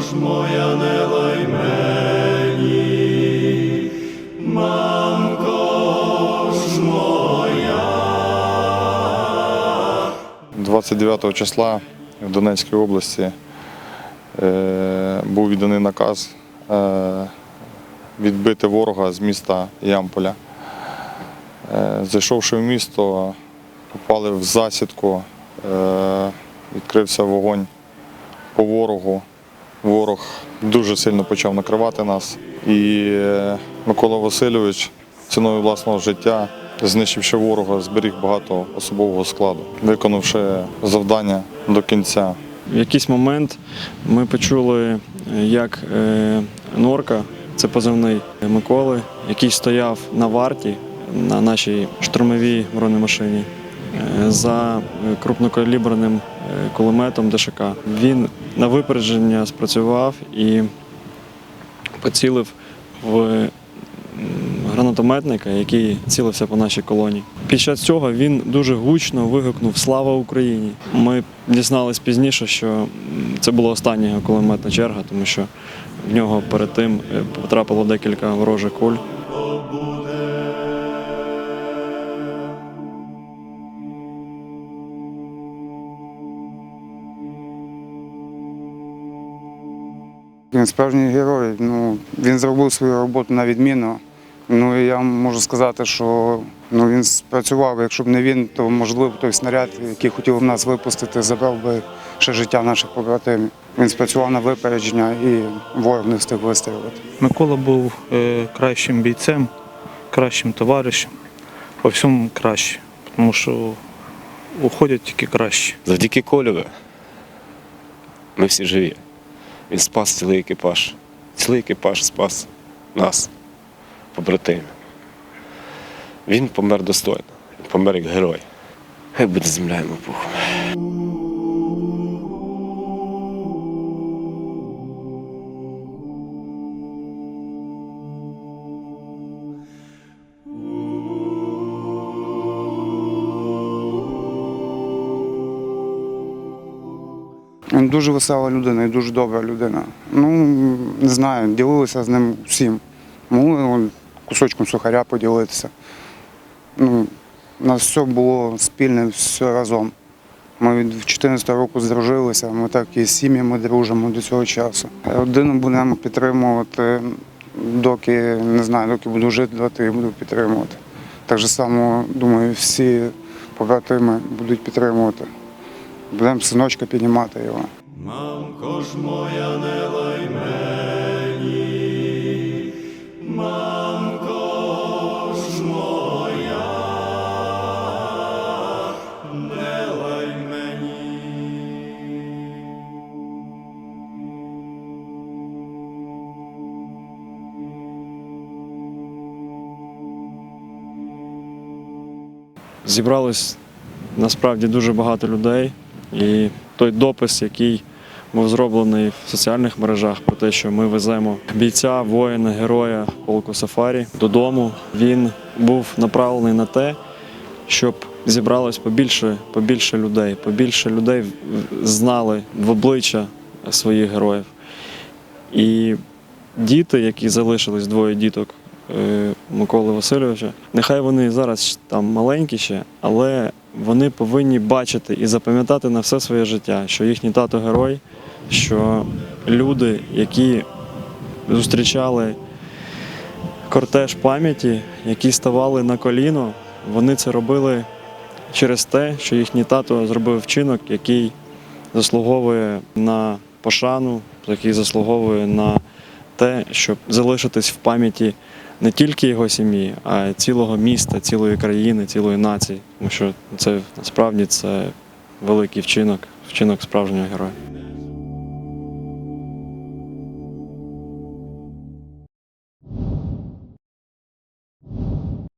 душ моя, не лай мамко ж моя. 29 числа в Донецькій області е, був відданий наказ е, відбити ворога з міста Ямполя. Е, зайшовши в місто, попали в засідку, відкрився вогонь по ворогу. Ворог дуже сильно почав накривати нас. І е, Микола Васильович ціною власного життя, знищивши ворога, зберіг багато особового складу, виконавши завдання до кінця. В якийсь момент ми почули, як е, Норка, це позивний Миколи, який стояв на варті на нашій штурмовій бронемашині е, за е, крупнокаліберним е, кулеметом ДШК. Він на випередження спрацював і поцілив в гранатометника, який цілився по нашій колоні. Під час цього він дуже гучно вигукнув Слава Україні! Ми дізнались пізніше, що це була остання кулеметна черга, тому що в нього перед тим е, потрапило декілька ворожих куль. Він справжній герой. Ну, він зробив свою роботу на відмінно. Ну і я можу сказати, що ну, він спрацював. Якщо б не він, то можливо той снаряд, який хотів в нас випустити, забрав би ще життя наших побратимів. Він спрацював на випередження і ворог не встиг вистрілити. Микола був е, кращим бійцем, кращим товаришем, по всьому краще, тому що уходять тільки кращі. Завдяки кольору ми всі живі. Він спас цілий екіпаж. Цілий екіпаж спас нас, побратимів. Він помер достойно, він помер як герой. Хай буде земля йому пухом. Він дуже весела людина і дуже добра людина. Ну, не знаю, ділилися з ним всім. Могли кусочком сухаря поділитися. Ну, у нас все було спільне, все разом. Ми від 2014 року здружилися, ми так і з сім'ями дружимо до цього часу. Родину будемо підтримувати, доки не знаю, доки буду жити, доки і буду підтримувати. Так же само, думаю, всі побратими будуть підтримувати. Будемо синочка піднімати його. Мамко ж моя не лай мені, мамко ж моя, не лай мені. Зібралось насправді дуже багато людей. І той допис, який був зроблений в соціальних мережах про те, що ми веземо бійця, воїна, героя полку Сафарі додому, він був направлений на те, щоб зібралось побільше, побільше людей, побільше людей знали в обличчя своїх героїв. І діти, які залишились двоє діток е, Миколи Васильовича, нехай вони зараз там маленькі ще, але вони повинні бачити і запам'ятати на все своє життя, що їхній тато герой, що люди, які зустрічали кортеж пам'яті, які ставали на коліно, вони це робили через те, що їхній тато зробив вчинок, який заслуговує на пошану, який заслуговує на те, щоб залишитись в пам'яті не тільки його сім'ї, а цілого міста, цілої країни, цілої нації. Тому що це насправді це великий вчинок, вчинок справжнього героя.